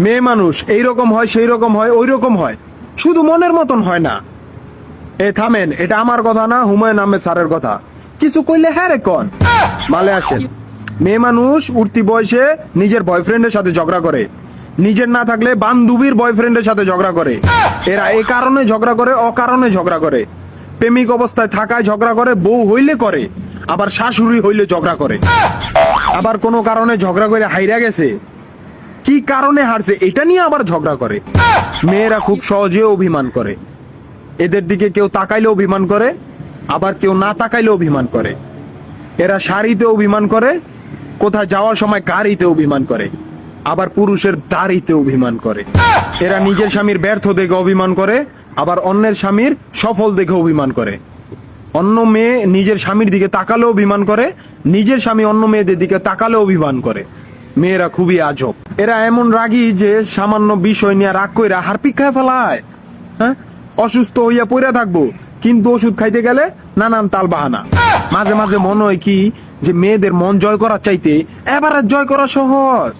মেয়ে মানুষ, এই রকম হয়, সেই রকম হয়, ওই রকম হয়। শুধু মনের মতন হয় না। এ, থামেন, এটা আমার কথা না, হুমায়ুন আহমেদ স্যারের কথা। কিছু কইলে হ্যাঁ রে কন। মালে আসেন। মেয়ে মানুষ উঠতি বয়সে নিজের বয়ফ্রেন্ডের সাথে ঝগড়া করে। নিজের না থাকলে বান্ধবীর বয়ফ্রেন্ডের সাথে ঝগড়া করে। এরা এই কারণে ঝগড়া করে, অকারণে ঝগড়া করে। প্রেমিক অবস্থায় থাকায় ঝগড়া করে, বউ হইলে করে, আবার শাশুড়ি হইলে ঝগড়া করে। আবার কোনো কারণে ঝগড়া করে হাইরা গেছে। কি কারণে হারছে এটা নিয়ে আবার ঝগড়া করে। মেয়েরা খুব সহজে অভিমান করে। এদের দিকে কেউ তাকাইলে অভিমান করে, আবার কেউ না তাকাইলে অভিমান করে। এরা শাড়িতে অভিমান করে, কোথায় যাওয়ার সময় গাড়িতে অভিমান করে, আবার পুরুষের দাড়িতে অভিমান করে। এরা নিজের স্বামীর ব্যর্থ দেখে অভিমান করে, আবার অন্যের স্বামীর সফল দেখে অভিমান করে। অন্য মেয়ে নিজের স্বামীর দিকে তাকালেও অভিমান করে, নিজের স্বামী অন্য মেয়েদের দিকে তাকালেও অভিমান করে। মেয়েরা খুবই আজব। এরা এমন রাগী যে সামান্য বিষয় নিয়ে রাগ কইরা হারপিক খায় ফেলায়। হ্যাঁ? অসুস্থ হইয়া পড়ে থাকব, কিন্তু ওষুধ খাইতে গেলে নানান তাল বাহানা মাঝে মাঝে মনে হয় কি যে মেয়েদের মন জয় করার চাইতে এবার জয় করা সহজ।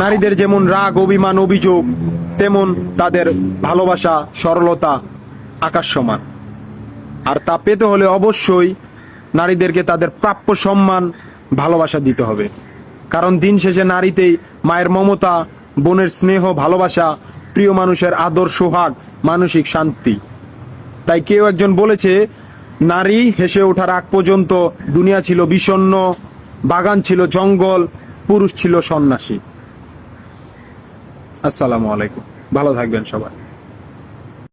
নারীদের যেমন রাগ, অভিমান, অভিযোগ, তেমন তাদের ভালোবাসা, সরলতা, আকাশ সমান। আর তা পেতে হলে অবশ্যই নারীদেরকে তাদের প্রাপ্য সম্মান, ভালোবাসা দিতে হবে। কারণ দিন শেষে নারীতেই মায়ের মমতা, বোনের স্নেহ, ভালোবাসা, প্রিয় মানুষের আদর, সোহাগ, মানসিক শান্তি। তাই কেউ একজন বলেছে, নারী হেসে ওঠার আগ পর্যন্ত দুনিয়া ছিল বিষণ্ণ, বাগান ছিল জঙ্গল, পুরুষ ছিল সন্ন্যাসী। আসসালামু আলাইকুম। ভালো থাকবেন সবাই।